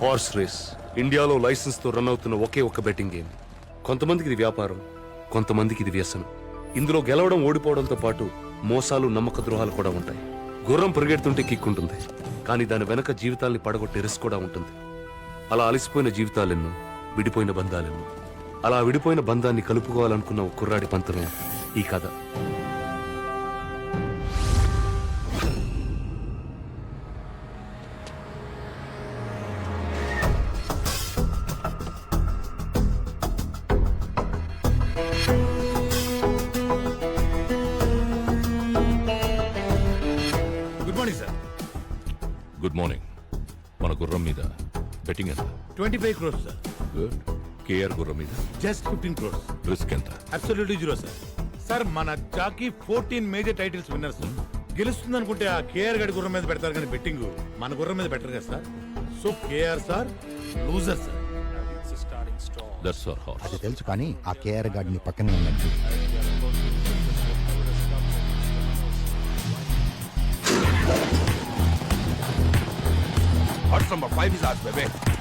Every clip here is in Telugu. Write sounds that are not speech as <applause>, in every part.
హార్స్ రేస్ ఇండియాలో లైసెన్స్తో రన్ అవుతున్న ఒకే ఒక్క బెట్టింగ్ గేమ్ కొంతమందికి ఇది వ్యాపారం కొంతమందికి ఇది వ్యసనం. ఇందులో గెలవడం ఓడిపోవడంతో పాటు మోసాలు నమ్మక ద్రోహాలు కూడా ఉంటాయి. గుర్రం పరిగెడుతుంటే కిక్కుంటుంది కానీ దాని వెనక జీవితాల్ని పడగొట్టే రిస్క్ కూడా ఉంటుంది. అలా అలసిపోయిన జీవితాలెన్నో విడిపోయిన బంధాలెన్నో. అలా విడిపోయిన బంధాన్ని కలుపుకోవాలనుకున్న ఒక కుర్రాడి పంతమే ఈ కథ. గుడ్ మార్నింగ్ మన గుర్రం మీద బెట్టింగ్ ఎంత? Twenty five crores sir. Good KR గుర్రం మీద? Just fifteen crores. రిస్క్ ఎంత? Absolutely zero sir. సార్ మన jockey fourteen major titles winners గెలుస్తుంది అనుకుంటే ఆ కేఆర్ గడి గుర్రం మీద పెడతారు కానీ బెట్టింగ్ మన గుర్రం మీద పెట్టరు కదా sir. So KR sir loser sir. That's our horse అది తెలుసు కానీ ఆ కేఆర్ గార్డ్ని పక్కనే ఉన్నట్టు But number five is ours, baby.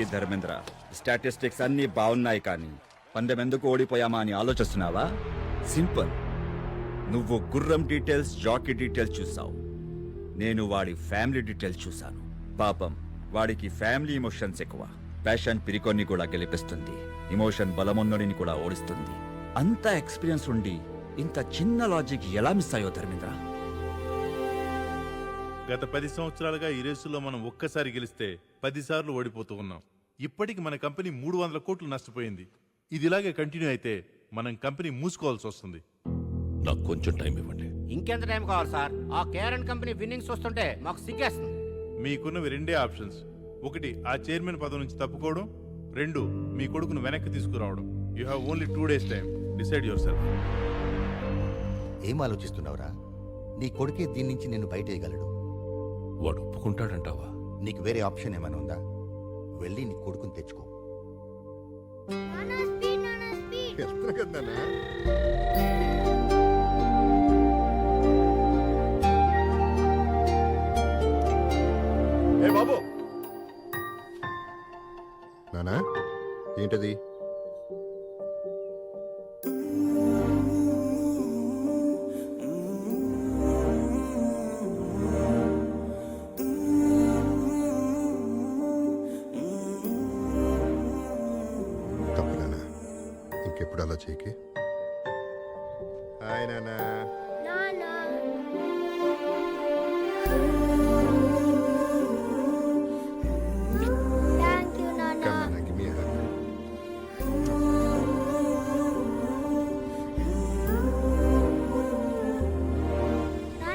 ఏంటి ధర్మేంద్ర? స్టాటిస్టిక్స్ అన్నీ బాగున్నాయి కానీ పందెం ఎందుకు ఓడిపోయామా అని ఆలోచిస్తున్నావా? సింపుల్. నువ్వు గుర్రం డీటెయిల్స్ జాకీ డీటెయిల్స్ చూసావు. నేను వాడి ఫ్యామిలీ డీటెయిల్స్ చూశాను. పాపం వాడికి ఫ్యామిలీ ఇమోషన్స్ ఎక్కువ. ప్యాషన్ పిరికొన్ని కూడా గెలిపిస్తుంది. ఇమోషన్ బలమున్నడిని కూడా ఓడిస్తుంది. అంత ఎక్స్పీరియన్స్ ఉండి ఇంత చిన్న లాజిక్ ఎలా మిస్ అయ్యో ధర్మేంద్ర? గత పది సంవత్సరాలుగా ఈ రేసులో మనం ఒక్కసారి గెలిస్తే పదిసార్లు ఓడిపోతూ ఉన్నాం. ఇప్పటికి మన కంపెనీ మూడు వందల కోట్లు నష్టపోయింది. ఇది ఇలాగే కంటిన్యూ అయితే మనం కంపెనీ మూసుకోవాల్సి వస్తుంది. నాకు కొంచెం టైం ఇవ్వండి. ఇంకెంత టైం కావాలి సార్? ఆ కేరన్ కంపెనీ విన్నింగ్స్ వస్తుంటే మాకు సిగ్గేస్తుంది. మీకున్నవి రెండే ఆప్షన్స్. ఒకటి ఆ చైర్మన్ పదవి నుంచి తప్పుకోవడం. రెండు మీ కొడుకును వెనక్కి తీసుకురావడం. You have only two days time. Decide yourself. ఏం ఆలోచిస్తున్నావురా? నీ కొడుకే దీని నుంచి నిన్ను బయటేయగలడు. వాడు ఒప్పుకుంటాడంటావా? నీకు వేరే ఆప్షన్ ఏమైనా ఉందా? వెళ్ళి నీ కొడుకుని తెచ్చుకో. ఏ బాబు! నానా ఏంటది?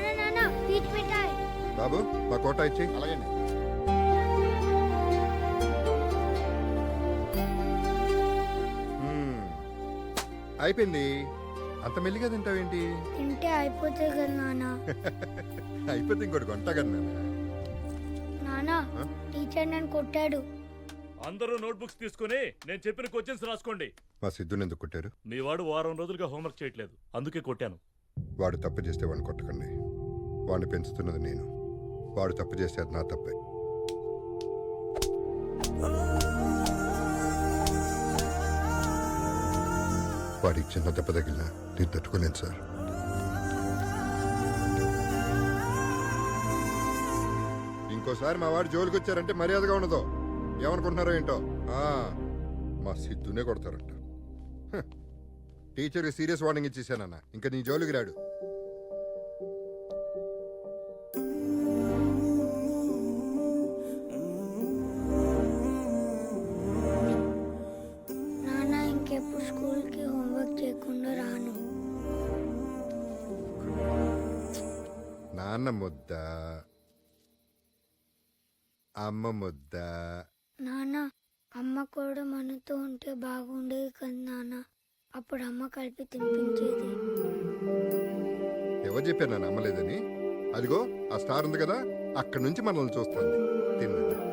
నాన్న. పీచ్ మిఠాయి. బాబు మా కోట ఇచ్చి అలాగే అయిపోయింది. అంత మెల్లిగా తింటావేంటి? తింటే అయిపోతుంది కదా నాన్న. <laughs> అయిపోతే ఇంకోటి కొంట కదా నాన్న. నాన్న టీచర్ నన్ను కొట్టాడు. అందరూ నోట్బుక్స్ తీసుకుని నేను చెప్పిన క్వశ్చన్స్ రాసుకోండి. మా సిద్ధుని ఎందుకు కొట్టారు? మీ వాడు వారం రోజులుగా హోంవర్క్ చేయట్లేదు. అందుకే కొట్టాను. వాడు తప్పు చేస్తే వాడిని కొట్టకండి. వాడిని పెంచుతున్నది నేను. వాడు తప్పు చేస్తే అది నా తప్పే. వాడికి చిన్న దెబ్బ తగిలినా నేను తట్టుకోలేను సార్ ఇంకోసారి మా వాడు జోలికి వచ్చారంటే మర్యాదగా ఉండదు. ఏమనుకుంటున్నారో ఏంటో? ఆ, మా సిద్ధునే కొడతారంట. హ. టీచర్కి సీరియస్ వార్నింగ్ ఇచ్చేసానన్న ఇంకా నీ జోలికి రాడు. నాన్న ముద్ద. అమ్మ ముద్ద. నాన్న అమ్మ కూడా మనతో ఉంటే బాగుండేది కదా నాన్న. అప్పుడు అమ్మ కలిపి తినిపించేది. ఎవరు చెప్పారు నన్ను అమ్మలేదని అదిగో ఆ స్టార్ ఉంది కదా అక్కడి నుంచి మనల్ని చూస్తుంది. తిన్నది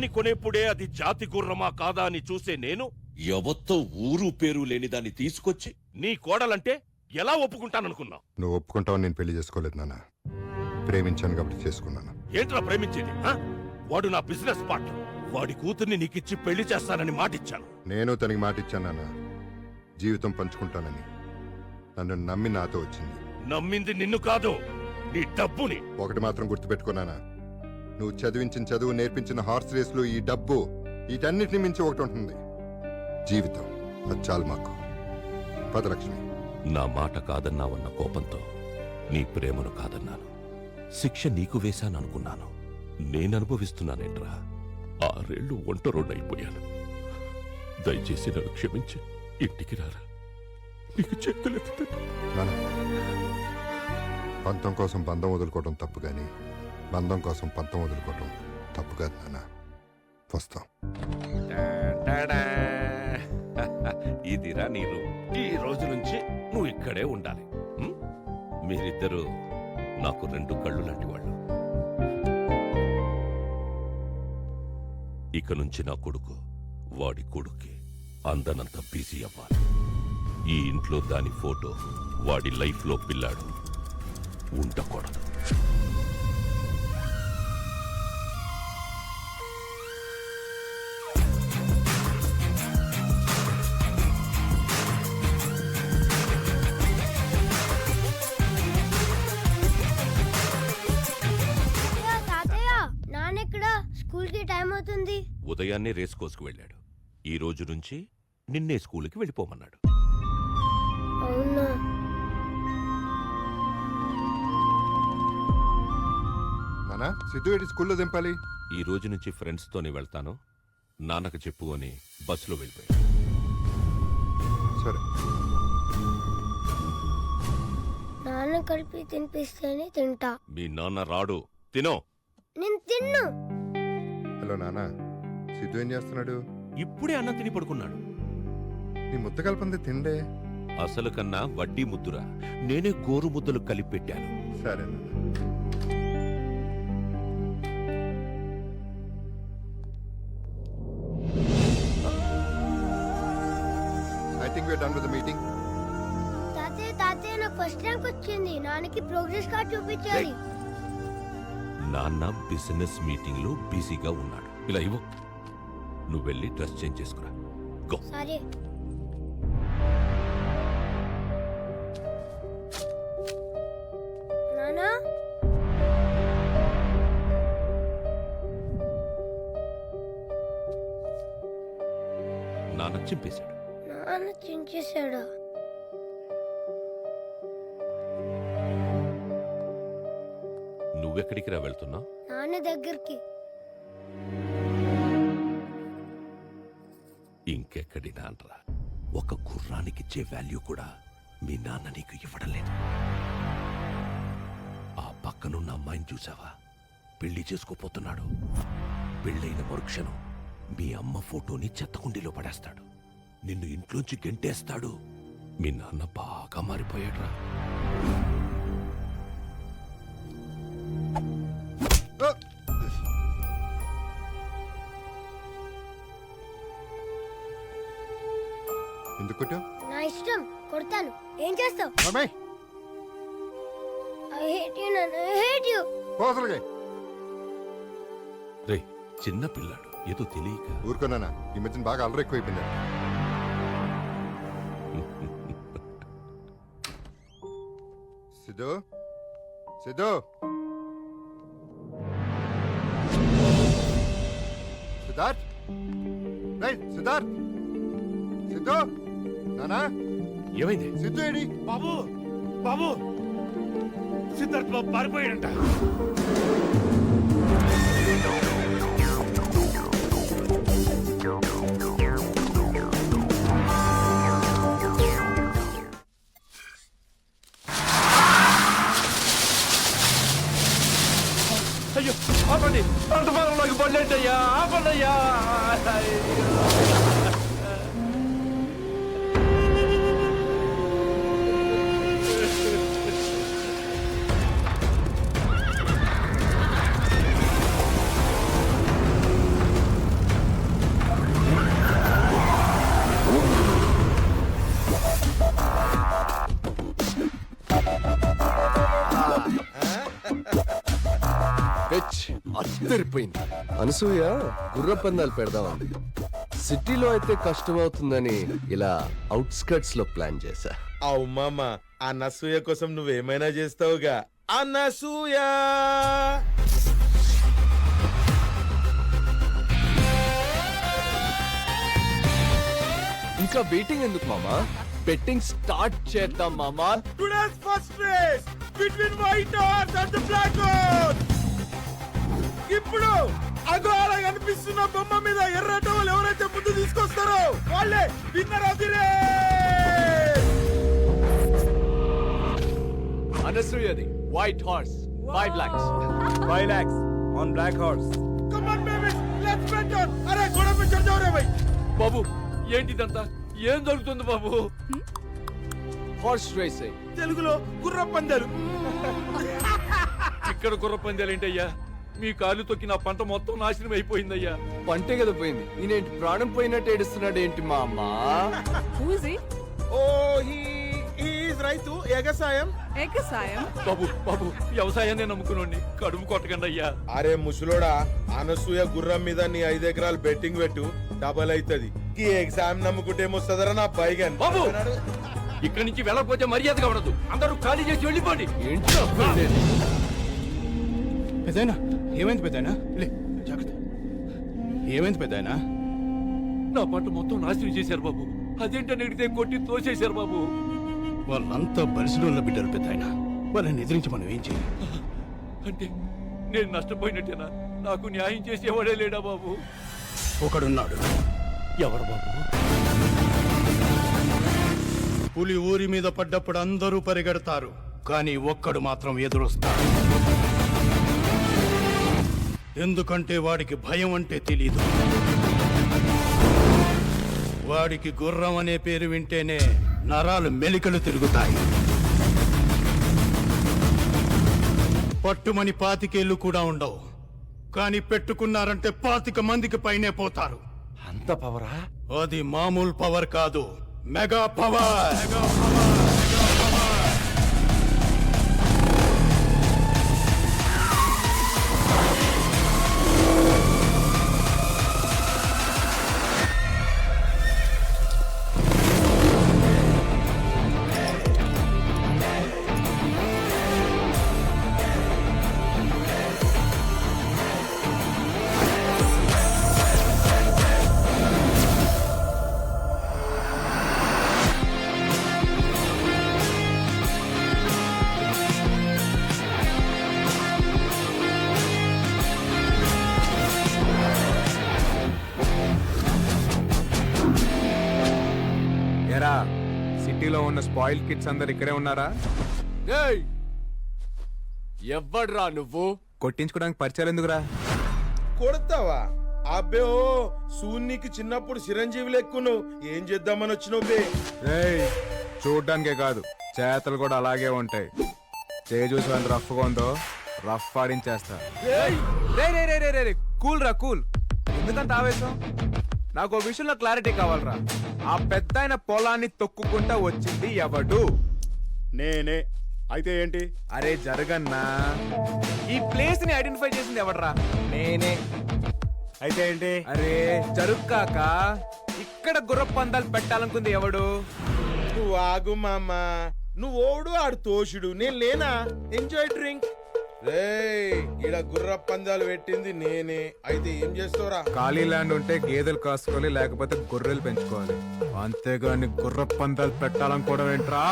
గుర్రాన్ని కొనేప్పుడే అది జాతి గుర్రమా కాదా అని చూసే నేను ఎవత్తో ఊరు పేరు లేని దాన్ని తీసుకొచ్చి నీ కోడలంటే ఎలా ఒప్పుకుంటాననుకున్నావు నువ్వు ఒప్పుకుంటావని నేను పెళ్ళి చేసుకోలేదు నాన్న. ప్రేమించాను కాబట్టి చేసుకున్నాను. ఏంట్రా ప్రేమించేది ఆ? వాడు నా బిజినెస్ పార్ట్నర్. వాడి కూతుర్ని నీకిచ్చి పెళ్ళి చేస్తానని మాటిచ్చాను. నేను తనకి మాట ఇచ్చాను నాన్న. జీవితం పంచుకుంటానని. నన్ను నమ్మి నాతో వచ్చింది. నమ్మింది నిన్ను కాదు నీ డబ్బుని. ఒకటి మాత్రం గుర్తుపెట్టుకున్నానా నువ్వు చదివించిన చదువు నేర్పించిన హార్స్ రేసులు ఈ డబ్బు వీటన్నిటిని మించి ఒకటి ఉంటుంది. జీవితం అది చాలు మాకు. పదలక్ష్మి నా మాట కాదన్నావన్న కోపంతో నీ ప్రేమను కాదన్నాను. శిక్ష నీకు వేశాననుకున్నాను. నేననుభవిస్తున్నానేంట్రా? ఆరేళ్ళు ఒంటరోడైపోయాను. దయచేసి నన్ను క్షమించి ఇంటికి రారా. నీకు చేతులెత్తుతాను. పంతం కోసం బంధం వదులుకోవడం తప్పు కానీ బంధం కోసం పంతం వదులుకోవడం తప్పు కాదు నాన్న. వస్తాం. ఇదిరా నేను ఈ రోజు నుంచి నువ్వు ఇక్కడే ఉండాలి. ఉం? మీరిద్దరూ నాకు రెండు కళ్ళు లాంటి వాళ్ళు. ఇక నుంచి నా కొడుకు వాడి కొడుక్కి అందనంత బిజీ అవ్వాలి. ఈ ఇంట్లో దాని ఫోటో వాడి లైఫ్లో పిల్లాడు. ఉండకూడదు. ఉదయాన్నే రేస్ కోసుకు వెళ్ళాడు. ఈ రోజు నుంచి నిన్నే స్కూల్కి వెళ్ళిపోమన్నాడు. అవునా? నాన్న సిద్ధు ఏంటి స్కూల్లో దింపాలి? ఈ రోజు నుంచి ఫ్రెండ్స్తోనే వెళ్తాను. నాన్నకు చెప్పు అని బస్సులో వెళ్ళిపోయాడు. సరే. నాన్న కలిపి తినిపిస్తేనే తింటా. మీ నాన్న రాడు. తినో. నేను తిన్ను. హలో నాన్న సిద్ధు ఏం చేస్తున్నాడు? ఇప్పుడే అన్నం తిని పడుకున్నాడు. నీ ముద్ద కలపంది తిండే. అసలు కన్నా వడ్డీ ముద్దురా. నేనే గోరు ముద్దలు కలిపి పెట్టాను సరే నాన్న. I think we're done with the meeting తాతయ్య తాతయ్య నాకు ఫస్ట్ ర్యాంక్ వచ్చింది. నాన్నకి ప్రోగ్రెస్ కార్డ్ చూపించాలి. నాన్న బిజినెస్ మీటింగ్లో బిజీగా ఉన్నాడు. ఇలా ఇవ్వు. నువ్వు వెళ్ళి డ్రెస్ చేంజ్ చేసుకురా. గో. సరే. నానా? నాన్న చింపేశాడు. నాన్న చించేశాడా. నువ్వెక్కడికి రా వెళ్తున్నావు? నాన్న దగ్గరికి. ఇంకెక్కడి నాన్నరా ఒక గుర్రానికిచ్చే వాల్యూ కూడా మీ నాన్న నీకు ఇవ్వడం లేదు. ఆ పక్కనున్న అమ్మాయిని చూసావా పెళ్ళి చేసుకోపోతున్నాడు. పెళ్ళైన మరుక్షణం మీ అమ్మ ఫోటోని చెత్తకుండీలో పడేస్తాడు. నిన్ను ఇంట్లోంచి గెంటేస్తాడు. మీ నాన్న బాగా మారిపోయాడురా. కొట్టావు నా ఇష్టం. కొడతాను. ఏం చేస్తావు? ఐ హేట్ యు నాన్న. ఐ హేట్ యు పోసలుగా రే చిన్న పిల్లాడు. ఏదో తెలియక. ఊరుకోనానా ఈ మధ్యన బాగా అల్లరి ఎక్కువైపోయింది. సిద్ధు. సిద్ధు. సిద్ధార్థ్. రైట్ సిద్ధార్థ్. సిద్ధు. నానా? ఏమైంది? సిద్ధు ఏడి? బాబు బాబు. సిద్ధార్థ్ బాబు పారిపోయాడంట. అయ్యో ఆపండి. పంట పొలంలోకి పడలేండి అయ్యా ఆపండి అయ్యా. అద్దరిపోయింది అనసూయ గుర్ర పందాలు పెడదామంది సిటీలో అయితే కష్టం అవుతుందని ఇలా అవుట్స్కర్ట్స్లో ప్లాన్ చేశా. అవు మామ ఆ నసూయ కోసం నువ్వేమైనా చేస్తావుగా? ఆ నసూయ ఇంకా వెయిటింగ్ ఎందుకు మామా? బెట్టింగ్ స్టార్ట్ చేద్దాం మామా. Today's first race between white horse and black కనిపిస్తున్న బొమ్మ మీద ఎర్రట వాళ్ళు ఎవరైతే ముందు తీసుకొస్తారో వాళ్ళే విన్నర్ అదిరే అనసూయది white horse five lakhs five lakhs on black horse come on baby let's bet on అరే గొడవ పిచ్చర్ జావరే బై బాబు ఏంటిదంతా ఏం జరుగుతుంది బాబు? హార్స్ రేసింగ్ తెలుగులో గుర్ర పందాలు ఇక్కడ గుర్ర పందాలు ఏంటయ్యా? మీ కాలు తొక్కి నా పంట మొత్తం నాశనం అయిపోయిందయ్యా. పంటే కదా పోయింది. ఈయనేంటి ప్రాణం పోయినట్టు ఏడుస్తున్నాడు ఏంటి మా అమ్మ ఓ ఈజ్ రైతు ఎగసాయం. ఎగసాయం? బాబు బాబు వ్యవసాయాన్ని నమ్ముకునండి కడుపు కొట్టకండి అయ్యా అరే ముసలోడా అనసూయ గుర్రం మీద నీ ఐదు ఎకరాలు బెట్టింగ్ పెట్టు డబల్ అవుతుంది ఈ ఎగ్జామ్ నమ్ముకుంటే ఏమొస్తుందరా నా పైగా బాబు ఇక్కడి నుంచి వెళ్ళకపోతే మర్యాదగా ఉండదు. అందరూ ఖాళీ చేసి వెళ్ళిపోండి. ఏంటి అబ్బుండేది? ఏమైంది పెద్దయినా? లే జాగ్రత్త. ఏమైంది పెద్దయినా? నా పంట మొత్తం నాశనం చేశారు బాబు. అదేంటని అడిగితే కొట్టి తోసేశారు బాబు. వాళ్ళంతా బలిసిడోళ్ళ బిడ్డలు పెద్దయినా? వాళ్ళని ఎదిరించి మనం ఏం చేయాలి? అంటే నేను నష్టపోయినట్టేనా? నాకు న్యాయం చేసేవాడే లేడా బాబు? ఒకడున్నాడు. ఎవరు బాబు? పులి ఊరి మీద పడ్డప్పుడు అందరూ పరిగెడతారు. కానీ ఒక్కడు మాత్రం ఎదురొస్తాడు. ఎందుకంటే వాడికి భయం అంటే తెలీదు. వాడికి గుర్రం అనే పేరు వింటేనే నరాలు మెలికలు తిరుగుతాయి. పట్టుమని పాతికేళ్ళు కూడా ఉండవు. కానీ పెట్టుకున్నారంటే పాతిక మందికి పైనే పోతారు. అంత పవరా? అది మామూలు పవర్ కాదు. Mega power! ఎరా స్పాయిల్ కిడ్స్ అందరు ఇక్కడే ఉన్నారా? ఏయ్! ఎవ్వడ్రా నువ్వు? కొట్టించుకోవడానికి పరిచయాలు ఎందుకురా? కొడతావా? అబ్బే ఓ సూన్నికి చిన్నప్పుడు చిరంజీవి లెక్కును. ఏం చేద్దామని రేయ్ చూడ్డానికే కాదు చేతలు కూడా అలాగే ఉంటాయి. చేయి చూసి రఫ్గా ఉందో రఫ్ ఆడించేస్తా. రే రే రే రే రే కూల్ రా కూల్. ఎందుకంత ఆవేశం? నాకు విషయంలో క్లారిటీ కావాలరా. ఆ పెద్ద ఆయన పొలాన్ని తొక్కుకుంటా వచ్చింది ఎవడు? నేనే. అయితే ఏంటి? అరే జరగన్నా. ఈ ప్లేస్ని ఐడెంటిఫై చేసింది ఎవడరా? నేనే. అయితే ఏంటి? అరే జరుక్కాక ఇక్కడ గుర్ర పందాలు పెట్టాలనుకుంది ఎవడు? నువ్వు ఆగు మామ. నువ్వు ఓడు ఆడు తోషుడు. నేను లేనా? ఎంజాయ్ డ్రింక్ రే ఈడ గుర్ర పందాలు పెట్టింది నేనే. అయితే ఏం చేస్తావురా? ఖాళీ ల్యాండ్ ఉంటే గేదెలు కాసుకోవాలి లేకపోతే గొర్రెలు పెంచుకోవాలి. అంతేగాని గుర్ర పందాలు పెట్టాలనుకోవడం ఏంట్రా?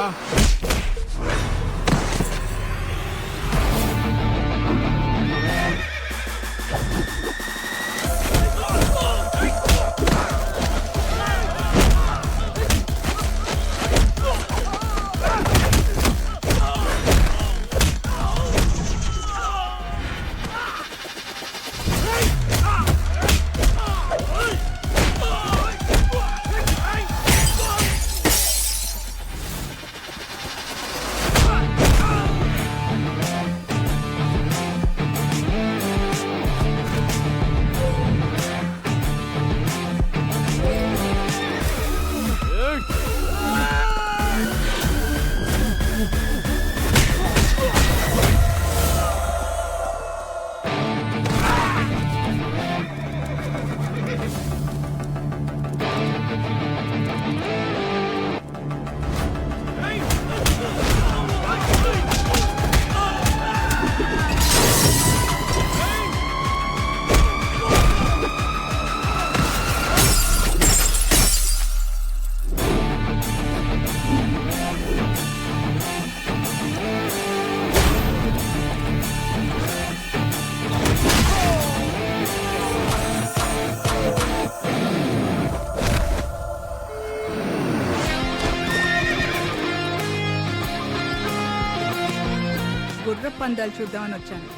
పందాలు చూద్దామని వచ్చాను.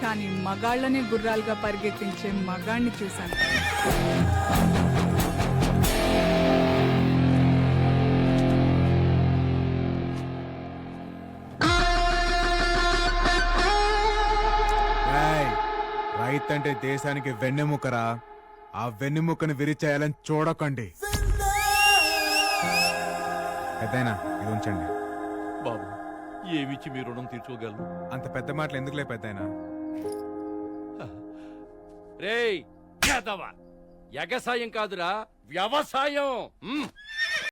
కానీ మగాళ్ళనే గుర్రాలుగా పరిగెత్తించే మగాణ్ణి చూశాను. రైతంటే దేశానికి వెన్నెముకరా? ఆ వెన్నెముకను విరిచేయాలని చూడకండి. పెద్దయినా ఇది ఉంచండి. ఏమిచ్చి మీ రుణం తీర్చుకోగలను? అంత పెద్ద మాటలు ఎందుకులే పెద్దయినా? రేయ్ ఎగసాయం కాదురా వ్యవసాయం.